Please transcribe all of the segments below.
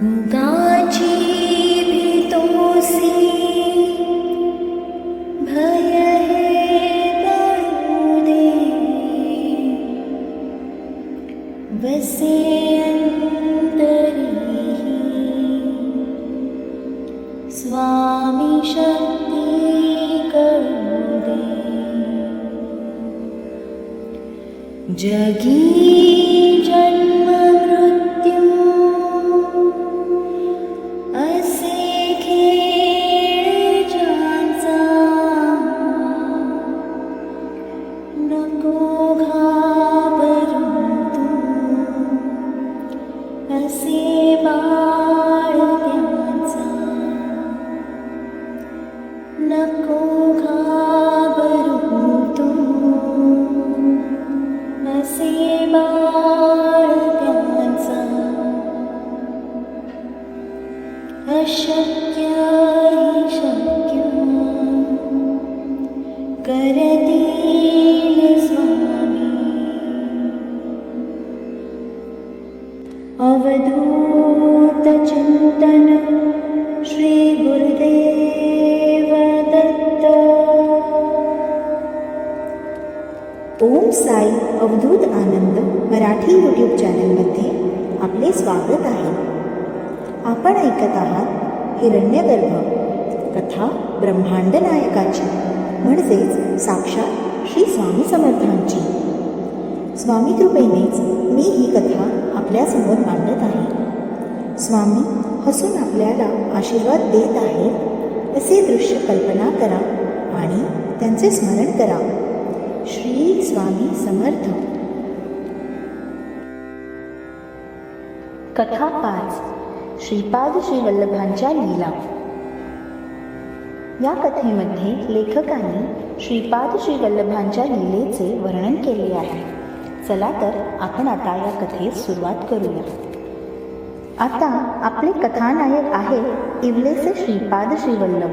Dodge. Avadhoot चिंतन Shri Gurudev Datta Om Sai Avadhoot Anand Marathi YouTube चॅनलमध्ये आपले स्वागत आहे. आपण ऐकत आहात हिरण्यगर्भ कथा ब्रह्मांड नायकाची म्हणजेच साक्षात श्री स्वामी समर्थांची. स्वामी कृपेनेच मी ही कथा आपल्यासमोर मांडत आहे. स्वामी हसून आपल्याला आशीर्वाद देत आहेत. असे दृश्य कल्पना करा आणि त्यांचे स्मरण करा. श्री स्वामी समर्थ. कथा पाच. श्रीपाद श्री वल्लभांच्या लीला. या कथेमध्ये लेखकांनी श्रीपाद श्री वल्लभांच्या लीलेचे वर्णन केले आहे. चला तर आपण आता या कथेस सुरुवात करूया. आता आपले कथानायक आहे इवलेचे श्रीपाद श्रीवल्लभ.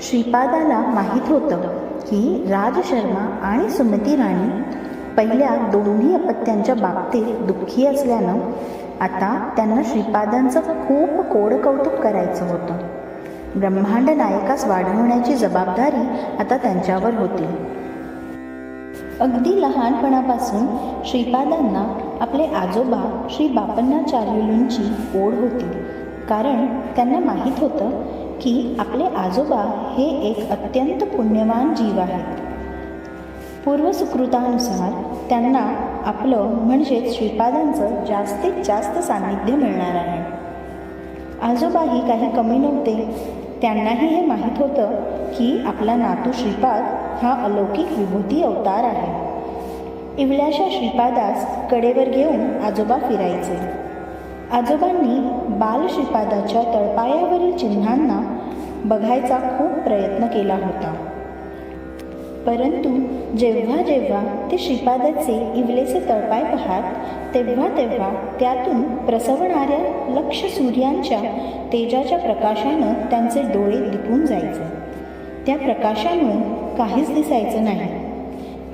श्रीपादाला माहीत होतं की राज शर्मा आणि सुमती राणी पहिल्या दोन्ही अपत्यांच्या बाबतीत दुःखी असल्यानं आता त्यांना श्रीपादांचं खूप कोड कौतुक करायचं होतं. ब्रह्मांड नायकास वाढवण्याची जबाबदारी आता त्यांच्यावर होती. अगदी लहानपणापासून श्रीपादांना आपले आजोबा श्री बापन्नाचार्युलूंची ओढ होती. कारण त्यांना माहीत होतं की आपले आजोबा हे एक अत्यंत पुण्यवान जीव आहेत. पूर्वसुकृतानुसार त्यांना आपलं म्हणजेच श्रीपादांचं जास्तीत जास्त सान्निध्य मिळणार आहे. आजोबाही काही कमी नव्हते. त्यांनाही हे माहीत होतं की आपला नातू श्रीपाद हा अलौकिक विभूती अवतार आहे. इवल्याशा श्रीपादास कडेवर घेऊन आजोबा फिरायचे. आजोबांनी बाल श्रीपादाच्या तळपायावरील चिन्हांना बघायचा खूप प्रयत्न केला होता. परंतु जेव्हा जेव्हा ते श्रीपादाचे इवलेचे तळपाय पाहात तेव्हा तेव्हा त्यातून प्रसवणाऱ्या लक्ष सूर्यांच्या तेजाच्या प्रकाशानं त्यांचे डोळे दिपून जायचे. त्या प्रकाशामुळे काहीच दिसायचं नाही.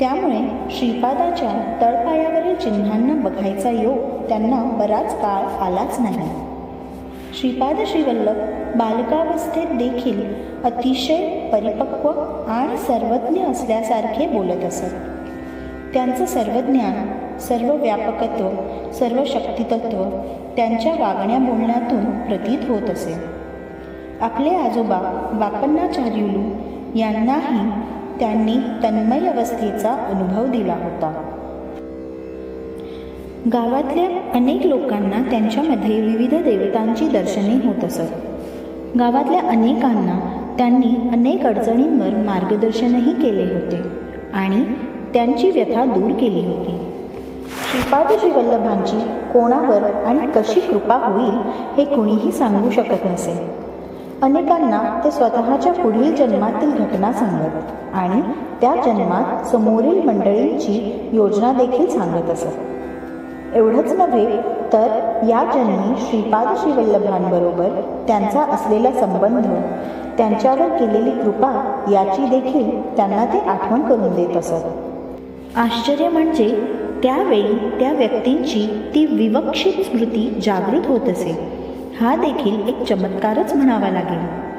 त्यामुळे श्रीपादाच्या तळपायावरील चिन्हांना बघायचा योग त्यांना बराच काळ आलाच नाही. श्रीपाद श्रीवल्लभ बालकावस्थेत देखील अतिशय परिपक्व आणि सर्वज्ञ असल्यासारखे बोलत असत. त्यांचं सर्व ज्ञान सर्व व्यापकत्व सर्व शक्तितत्व त्यांच्या वागण्या बोलण्यातून प्रतीत होत असे. आपले आजोबा बापन्नाचार्युलू यांनाही त्यांनी तन्मय अवस्थेचा अनुभव दिला होता. गावातल्या अनेक लोकांना त्यांच्यामध्ये विविध देवतांची दर्शने होत असत. गावातल्या अनेकांना त्यांनी अनेक अडचणींवर मार्गदर्शनही केले होते आणि त्यांची व्यथा दूर केली होती. श्रीपादजी वल्लभांची कोणावर आणि कशी कृपा होईल हे कुणीही सांगू शकत नसे. अनेकांना ते स्वतःच्या पुढील जन्मातील घटना सांगत आणि त्या जन्मात समोरील मंडळींची योजना देखील सांगत असत. एवढंच नव्हे तर या जन्मी श्रीपाद श्रीवल्लभांबरोबर त्यांचा असलेला संबंध त्यांच्यावर केलेली कृपा याची देखील त्यांना ते आठवण करून देत असत. आश्चर्य म्हणजे त्यावेळी त्या व्यक्तींची ती विवक्षित स्मृती जागृत होत असे. हा देखील एक चमत्कारच म्हणावा लागेल.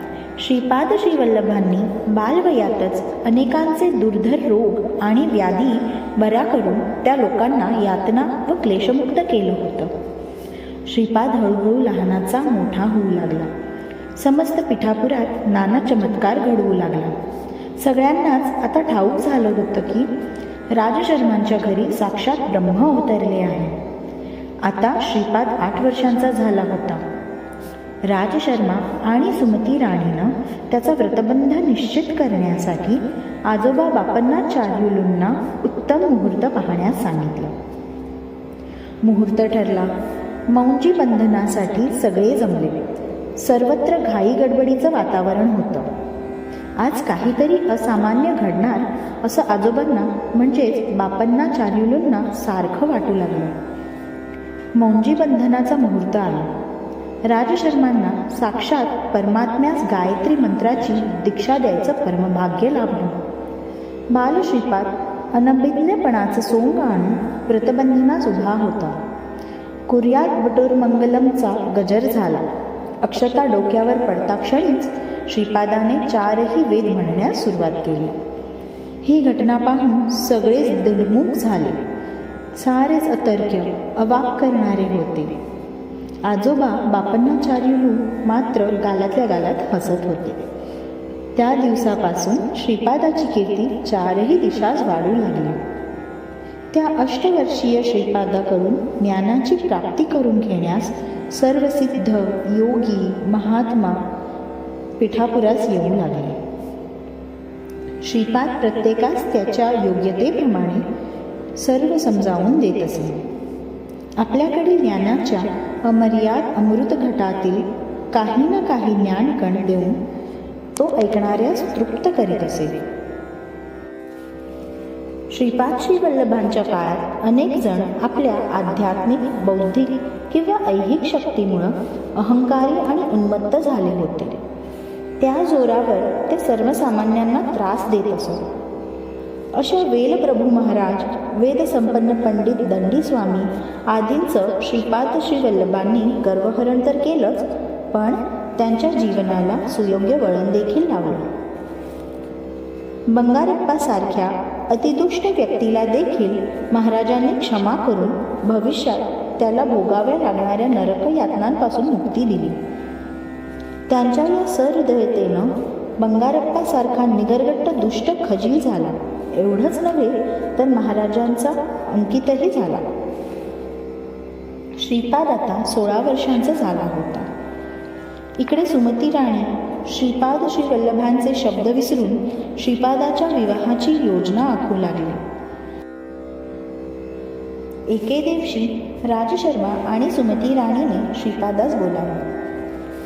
श्रीपाद श्रीवल्लभांनी बालवयातच अनेकांचे दुर्धर रोग आणि व्याधी बऱ्या करून त्या लोकांना यातना व क्लेशमुक्त केलं होतं. श्रीपाद हळूहळू लहानाचा मोठा होऊ लागला. समस्त पिठापुरात नाना चमत्कार घडवू लागला. सगळ्यांनाच आता ठाऊक झालं होतं की राजशर्मांच्या घरी साक्षात ब्रह्म उतरले आहे. आता श्रीपाद आठ वर्षांचा झाला होता. राजशर्मा आणि सुमती राणीनं त्याचा व्रतबंध निश्चित करण्यासाठी आजोबा बापन्ना चार्युलूंना उत्तम मुहूर्त पाहण्यास सांगितलं. मुहूर्त ठरला. मौंजी बंधनासाठी सगळे जमले. सर्वत्र घाई गडबडीचं वातावरण होतं. आज काहीतरी असामान्य घडणार असं आजोबांना म्हणजेच बापांना चार्युलूंना सारखं वाटू लागलं. मौंजी बंधनाचा मुहूर्त आला. राजशर्मांना साक्षात परमात्म्यास गायत्री मंत्राची दीक्षा द्यायचं परमभाग्य लाभलं. बालश्रीपाद अनभिज्ञपणाचं सोंग आणून व्रतबंधनास उभा होता. कुर्यात बटोरमंगलमचा गजर झाला. अक्षता डोक्यावर पडता क्षणीच श्रीपादाने चारही वेद म्हणण्यास सुरुवात केली. ही घटना पाहून सगळेच दिलमुख झाले. सारेच अतर्क्य अवाक करणारे होते. आजोबा बापन्नाचार्युलू मात्र गालातल्या गालात हसत होते. त्या दिवसापासून श्रीपादाची कीर्ती चारही दिशास वाढू लागली. त्या अष्टवर्षीय श्रीपादाकडून ज्ञानाची प्राप्ती करून घेण्यास सर्वसिद्ध योगी महात्मा पिठापुरास येऊ लागले. श्रीपाद प्रत्येकास त्याच्या योग्यतेप्रमाणे सर्व समजावून देत असे. आपल्याकडे ज्ञानाच्या अमर्याद अमृत घटातील काही ना काही ज्ञानकण देऊन तो ऐकणाऱ्यास तृप्त करीत असे. श्रीपाद श्री वल्लभांच्या काळात अनेक जण आपल्या आध्यात्मिक बौद्धिक किंवा ऐहिक शक्तीमुळं अहंकारी आणि उन्मत्त झाले होते. त्या जोरावर ते सर्वसामान्यांना त्रास देत असत. अशा वेलप्रभू महाराज वेदसंपन्न पंडित दंडी स्वामी आदींचं श्रीपाद श्री वल्लभांनी गर्वहरण तर केलंच पण त्यांच्या जीवनाला सुयोग्य वळण देखील लावलं. बंगारप्पासारख्या अतिदुष्ट व्यक्तीला देखील महाराजांनी क्षमा करून भविष्यात त्याला भोगाव्या लागणाऱ्या नरक यातनांपासून मुक्ती दिली. त्यांच्या या सहृदयतेनं बंगारप्पासारखा निगरगट्ट दुष्ट खजील झाला. एवढंच नव्हे तर महाराजांचा अंकितही झाला. श्रीपाद आता सोळा वर्षांचा झाला होता. इकडे सुमती राणी श्रीपाद श्री वल्लभांचे शब्द विसरून श्रीपादाच्या विवाहाची योजना आखू लागली. एके दिवशी राजशर्मा आणि सुमती राणीने श्रीपादास बोलावलं.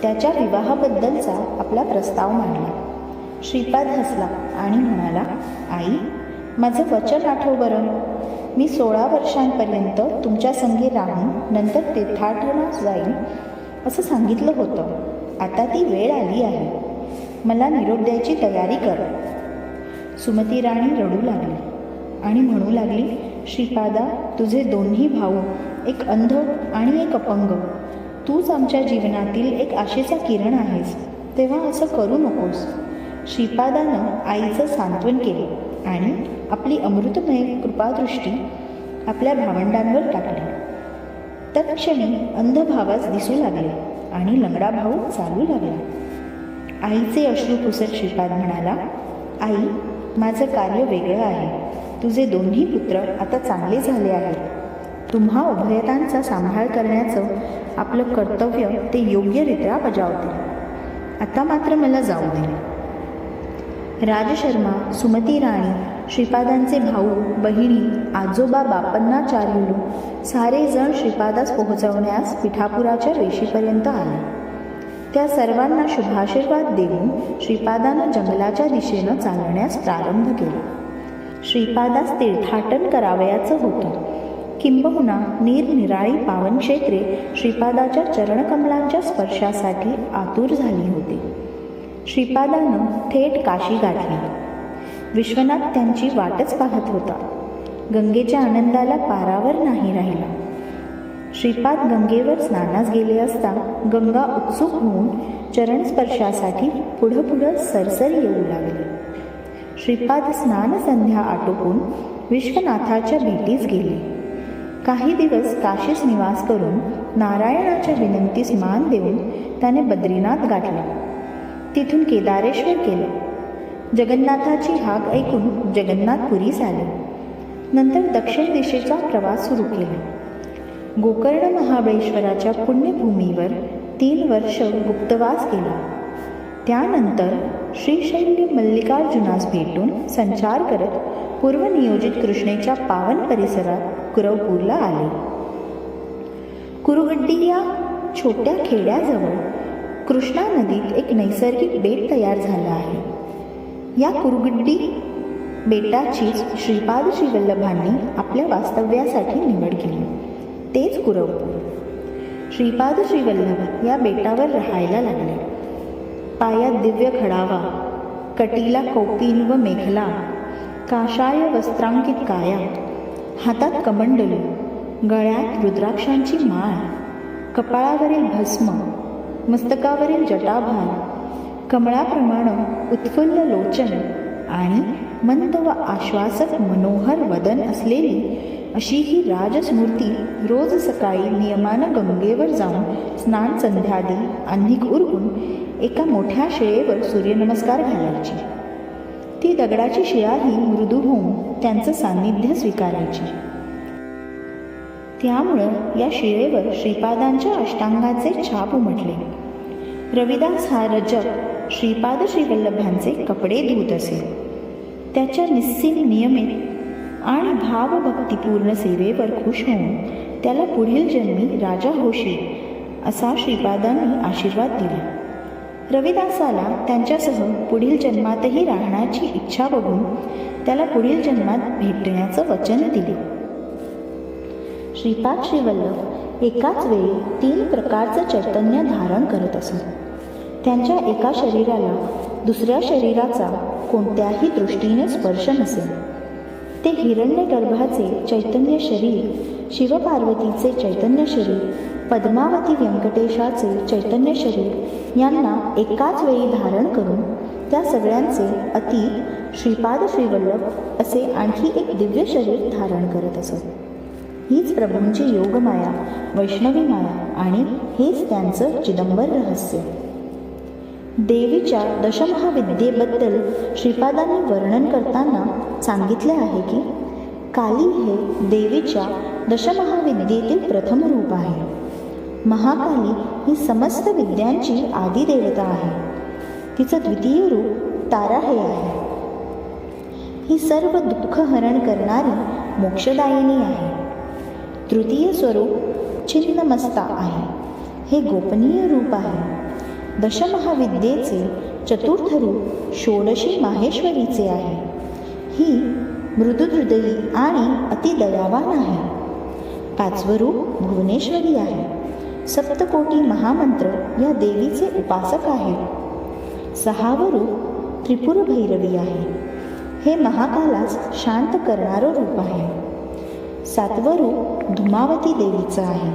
त्याच्या विवाहाबद्दलचा आपला प्रस्ताव मांडला. श्रीपाद हसला आणि म्हणाला आई माझं वचन आठव बरं. मी सोळा वर्षांपर्यंत तुमच्या संगी राहून नंतर तीर्थाटना जाईन असं सांगितलं होतं. आता ती वेळ आली आहे. मला निरोप द्यायची तयारी कर. सुमती राणी रडू लागली आणि म्हणू लागली श्रीपादा तुझे दोन्ही भाऊ एक अंध आणि एक अपंग. तूच आमच्या जीवनातील एक आशेचा किरण आहेस. तेव्हा असं करू नकोस. श्रीपादानं आईचं सांत्वन केले आणि आपली अमृतमय कृपादृष्टी आपल्या भावंडांवर टाकली. तत्क्षणी अंध भावास दिसू लागले आणि लंगडा भाऊ चालू लागला. आईचे अश्रू पुसत श्रीपाद म्हणाला आई माझं कार्य वेगळं आहे. तुझे दोन्ही पुत्र आता चांगले झाले आहेत. तुम्हा उभयतांचा सांभाळ करण्याचं आपलं कर्तव्य ते योग्यरित्या बजावतील. आता मात्र मला जाऊ दे. राजशर्मा सुमती राणी श्रीपादांचे भाऊ बहिणी आजोबा बापन्ना चार्युलू सारेजण श्रीपादास पोहोचवण्यास पिठापुराच्या वेशीपर्यंत आले. त्या सर्वांना शुभाशीर्वाद देऊन श्रीपादानं जंगलाच्या दिशेनं चालण्यास प्रारंभ केला. श्रीपादास तीर्थाटन करावयाचं होतं. किंबहुना निरनिराळी पावनक्षेत्रे श्रीपादाच्या चरणकमलांच्या स्पर्शासाठी आतुर झाली होती. श्रीपादानं थेट काशी गाठली. विश्वनाथ त्यांची वाटच पाहत होता. गंगेच्या आनंदाला पारावर नाही राहिला. श्रीपाद गंगेवर स्नानास गेले असता गंगा उत्सुक होऊन चरणस्पर्शासाठी पुढं पुढं सरसर येऊ लागली. श्रीपाद स्नान संध्या आटोपून विश्वनाथाच्या भेटीस गेले. काही दिवस काशीस निवास करून नारायणाच्या विनंतीस मान देऊन त्याने बद्रीनाथ गाठला. तिथून केदारेश्वर केलं. जगन्नाथाची हाक ऐकून जगन्नाथपुरीस आले. नंतर दक्षिण दिशेचा प्रवास सुरू केला. गोकर्ण महाबळेश्वराच्या पुण्यभूमीवर तीन वर्ष गुप्तवास केला. त्यानंतर श्रीशैल्य मल्लिकार्जुनास भेटून संचार करत पूर्वनियोजित कृष्णेच्या पावन परिसरात कुरवपूरला आले. कुरुगड्डी या छोट्या खेड्याजवळ कृष्णा नदीत एक नैसर्गिक बेट तयार झालं आहे. या कुरगुड्डी बेटाचीच श्रीपाद श्रीवल्लभांनी आपल्या वास्तव्यासाठी निवड केली. तेच कुरवपूर. श्रीपाद श्रीवल्लभ या बेटावर राहायला लागले. पायात दिव्य खडावा कटीला कौपीन व मेघला काशाय वस्त्रांकित काया हातात कमंडलू गळ्यात रुद्राक्षांची माळ कपाळावरील भस्म मस्तकावरील जटाभार कमळाप्रमाणे उत्फुल्ल लोचन आणि मंद व आश्वासक मनोहर वदन असलेली अशी ही राजस्मूर्ती रोज सकाळी नियमानं गंगेवर जाऊन स्नान संध्यादी अन्निक उरकून एका मोठ्या शिळेवर सूर्यनमस्कार घालायची. ती दगडाची शिळाही मृदू होऊन त्यांचं सान्निध्य स्वीकारायची. त्यामुळं या शिळेवर श्रीपादांच्या अष्टांगाचे छाप उमटले. रविदास हा रजक श्रीपाद श्रीवल्लभांचे कपडे धुत असे. त्याच्या निस्सीम नियमित आणि भावभक्तिपूर्ण सेवेवर खुश होऊन त्याला पुढील जन्मी राजा होशी असा श्रीपादांनी आशीर्वाद दिला. रविदासाला त्यांच्यासह पुढील जन्मातही राहण्याची इच्छा बघून त्याला पुढील जन्मात भेटण्याचं वचन दिले. श्रीपाद श्रीवल्लभ एकाच वेळी तीन प्रकारचं चैतन्य धारण करत असत. त्यांच्या एका शरीराला दुसऱ्या शरीराचा कोणत्याही दृष्टीने स्पर्श नसेल. ते हिरण्यगर्भाचे चैतन्य शरीर शिवपार्वतीचे चैतन्य शरीर पद्मावती व्यंकटेशाचे चैतन्य शरीर यांना एकाच वेळी धारण करून त्या सगळ्यांचे अतीत श्रीपाद श्रीवल्लभ असे आणखी एक दिव्य शरीर धारण करत असत. हीच प्रभूंची योगमाया वैष्णवी माया आणि हेच त्यांचं चिदंबर रहस्य. देवीच्या दशमहाविद्येबद्दल श्रीपादांनी वर्णन करताना सांगितले आहे की काली हे देवीच्या दशमहाविद्येतील प्रथम रूप आहे. महाकाली ही समस्त विद्यांची आदिदेवता आहे. तिचं द्वितीय रूप तारा हे आहे. ही सर्व दुःख हरण करणारी मोक्षदायिनी आहे. तृतीय स्वरूप छिन्नमस्ता आहे. हे गोपनीय रूप आहे. दशमहाविद्येचे चतुर्थ रूप षोडशी माहेश्वरीचे आहे. ही मृदुहृदयी आणि अतिदयावान आहे. पाचवं रूप भुवनेश्वरी आहे. सप्तकोटी महामंत्र या देवीचे उपासक आहे. सहावं रूप त्रिपुर भैरवी आहे. हे महाकालास शांत करणारं रूप आहे. सातवं रूप धुमावती देवीचं आहे.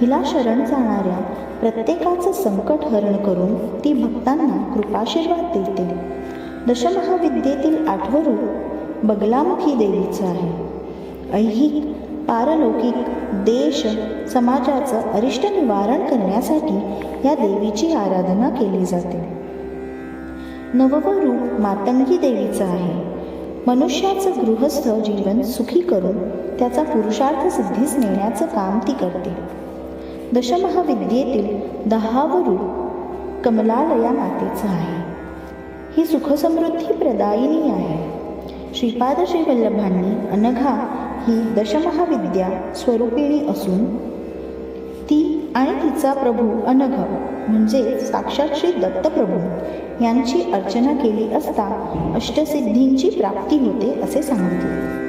हिला शरण जाणाऱ्या प्रत्येकाचं संकट हरण करून ती भक्तांना कृपाशीर्वाद देते. दशमहाविद्येतील आठवं रूप बगलामुखी देवीचं आहे. ऐहिक पारलौकिक देश समाजाचं अरिष्ट निवारण करण्यासाठी या देवीची आराधना केली जाते. नववं रूप मातंगी देवीचं आहे. मनुष्याचं गृहस्थ जीवन सुखी करून त्याचा पुरुषार्थ सिद्धीस नेण्याचं काम ती करते. दशमहाविद्येतील दहावं रूप कमलालया मातेचं आहे. ही सुखसमृद्धी प्रदायिनी आहे. श्रीपाद श्रीवल्लभांनी अनघा ही दशमहाविद्या स्वरूपिणी असून ती आणि तिचा प्रभू अनघ म्हणजे साक्षात श्री दत्तप्रभू यांची अर्चना केली असता अष्टसिद्धींची प्राप्ती होते असे सांगितले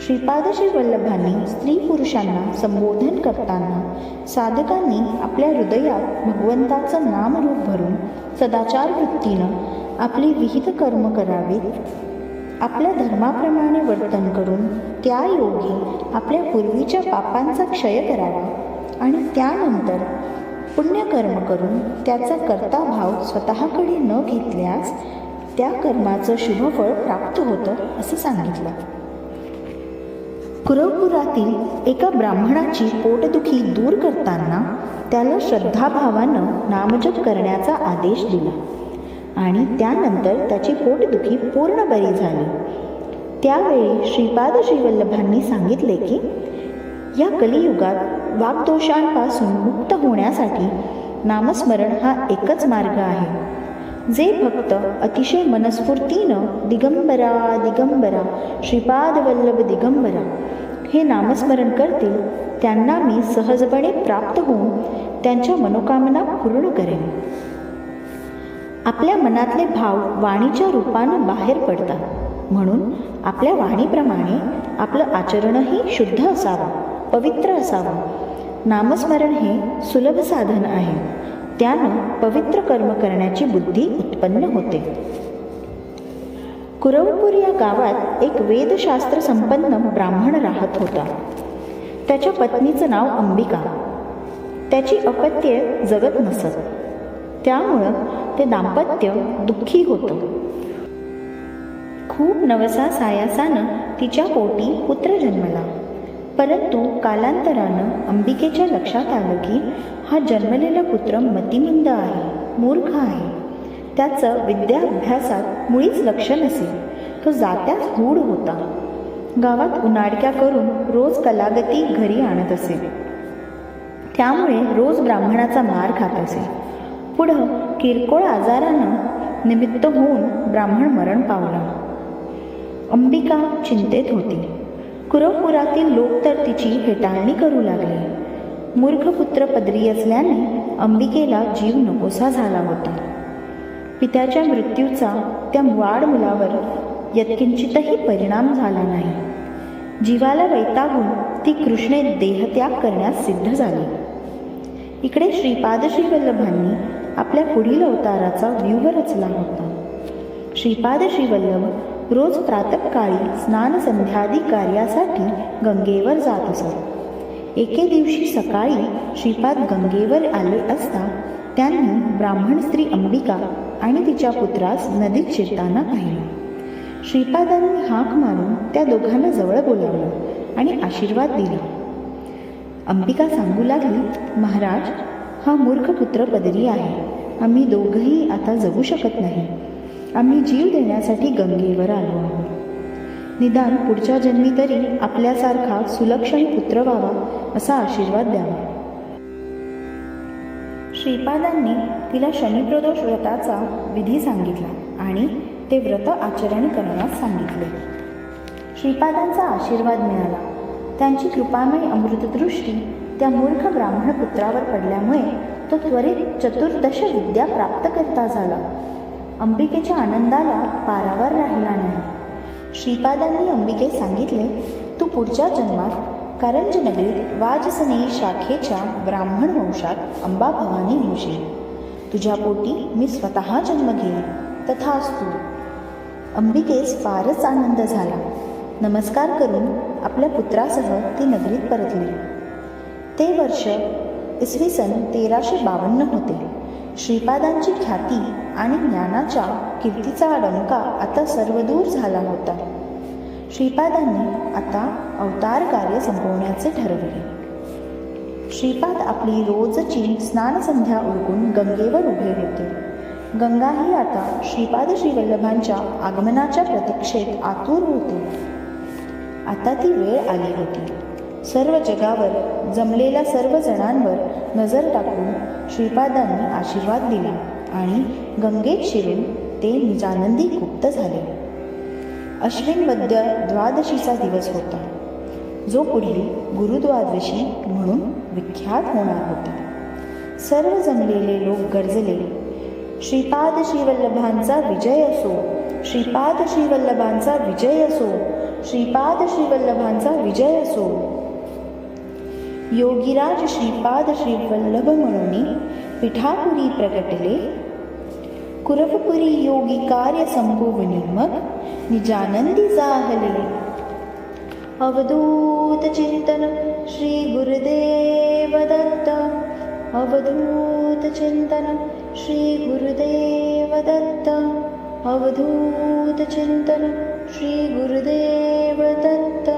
श्रीपाद श्री वल्लभांनी स्त्री पुरुषांना संबोधन करताना साधकांनी आपल्या हृदयात भगवंताचं नामरूप भरून सदाचार वृत्तीनं आपली विहित कर्म करावीत. आपल्या धर्माप्रमाणे वर्तन करून त्या योगी आपल्या पूर्वीच्या पापांचा क्षय करावा. आणि त्यानंतर पुण्यकर्म करून त्याचा कर्ताभाव स्वतःकडे न घेतल्यास त्या कर्माचं शुभफळ प्राप्त होतं असं सांगितलं. कुरवपुरातील एका ब्राह्मणाची पोटदुखी दूर करताना त्याला श्रद्धाभावानं नामजप करण्याचा आदेश दिला आणि त्यानंतर त्याची पोटदुखी पूर्ण बरी झाली. त्यावेळी श्रीपाद श्रीवल्लभांनी सांगितले की या कलियुगात वागदोषांपासून मुक्त होण्यासाठी नामस्मरण हा एकच मार्ग आहे. जे भक्त अतिशय मनस्फूर्तीनं दिगंबरा दिगंबरा श्रीपादवल्लभ दिगंबरा हे नामस्मरण करतील त्यांना मी सहजपणे प्राप्त होऊन त्यांच्या मनोकामना पूर्ण करेन. आपल्या मनातले भाव वाणीच्या रूपानं बाहेर पडतात. म्हणून आपल्या वाणीप्रमाणे आपलं आचरणही शुद्ध असावं. पवित्र असावं. नामस्मरण हे सुलभ साधन आहे. त्यानं पवित्र कर्म करण्याची बुद्धी उत्पन्न होते. कुरवपूर या गावात एक वेदशास्त्र संपन्न ब्राह्मण राहत होता. त्याच्या पत्नीचं नाव अंबिका. त्याची अपत्ये जगत नसत. त्यामुळं ते दाम्पत्य दुःखी होतं. खूप नवसा सायासानं तिच्या पोटी पुत्र जन्मला. परंतु कालांतरानं अंबिकेच्या लक्षात आलं की हा जन्मलेला पुत्र मतिमंद आहे मूर्ख आहे. त्याचं विद्याभ्यासात मुळीच लक्ष नसे तो जात्याच गूढ होता. गावात उन्हाडक्या करून रोज कलागती घरी आणत असे. त्यामुळे रोज ब्राह्मणाचा मार खात असे. पुढं किरकोळ आजारानं निमित्त होऊन ब्राह्मण मरण पावला. अंबिका चिंतेत होती. कुरवपुरातील लोक तर तिची हेटाळणी करू लागले. मूर्खपुत्र पदरी असल्याने अंबिकेला जीव नकोसा झाला होता. पित्याच्या मृत्यूचा त्या वाढ मुलावर यत्किंचितही परिणाम झाला नाही. जीवाला वैतागून ती कृष्णे देहत्याग करण्यास सिद्ध झाली. इकडे श्रीपाद श्रीवल्लभांनी आपल्या पुढील अवताराचा व्यूह रचला होता. श्रीपाद श्रीवल्लभ रोज प्रातकाळी स्नान संध्यादी कार्यासाठी गंगेवर जात असत. एके दिवशी सकाळी श्रीपाद गंगेवर आले असता त्यांनी ब्राह्मण स्त्री अंबिका आणि तिच्या पुत्रास नदीत शिरताना पाहिले. श्रीपादांनी हाक मारून त्या दोघांना जवळ बोलावलं आणि आशीर्वाद दिला. अंबिका सांगू लागली महाराज हा मूर्ख पुत्र पदरी आहे. आम्ही दोघंही आता जगू शकत नाही. आम्ही जीव देण्यासाठी गंगेवर आलो आहोत. निदान पुढच्या जन्मी तरी आपल्यासारखा सुलक्षण पुत्र व्हावा असा आशीर्वाद द्यावा. श्रीपादांनी तिला शनिप्रदोष व्रताचा विधी सांगितला आणि ते व्रत आचरण करण्यास सांगितले. श्रीपादांचा आशीर्वाद मिळाला. त्यांची कृपामय अमृतदृष्टी त्या मूर्ख ब्राह्मण पुत्रावर पडल्यामुळे तो त्वरित चतुर्दश विद्या प्राप्त करता झाला. अंबिकेच्या आनंदाला पारावर राहिला नाही. श्रीपादांनी अंबिकेस सांगितले तू पुढच्या जन्मात कारंज नगरीत शाखेच्या ब्राह्मण वंशात अंबा भवानी होशील. तुझ्या पोटी मी स्वतः जन्म घेईन. तथास्तू. अंबिकेस फारच आनंद झाला. नमस्कार करून आपल्या पुत्रासह ती नगरीत परतली. ते वर्ष इसवी सन तेराशे बावन्न होते. श्रीपादांची ख्याती आणि ज्ञानाच्या कीर्तीचा डंका आता सर्वदूर झाला होता. श्रीपादांनी आता अवतार कार्य संपवण्याचे ठरवले. श्रीपाद आपली रोजची स्नानसंध्या उरकून गंगेवर उभे होते. गंगाही आता श्रीपाद श्रीवल्लभांच्या आगमनाच्या प्रतीक्षेत आतुर होती. आता ती वेळ आली होती. सर्व जगावर जमलेल्या सर्व जणांवर नजर टाकून श्रीपादांनी आशीर्वाद दिला. आणि गंगेत शिरून ते निजानंदी गुप्त झाले. अश्विनवद्य द्वादशीचा दिवस होता. जो पुढे गुरुद्वादशी म्हणून विख्यात होणार होता. सर्व जमलेले लोक गरजले. श्रीपाद श्रीवल्लभांचा विजय असो श्रीपाद श्रीवल्लभांचा विजय असो श्रीपाद श्रीवल्लभांचा विजय असो. योगीराज श्रीपाद श्रीवल्लभ म्हणून पिठापुरी प्रकटले कुरपुपुरी योगीकार्यसम्भो विजानन्दीसाहले अवधूतचिन्तनं श्रीगुरुदेवदत्तम् अवधूतचिन्तनं श्रीगुरुदेवदत्तम् अवधूतचिन्तनं श्रीगुरुदेवदत्त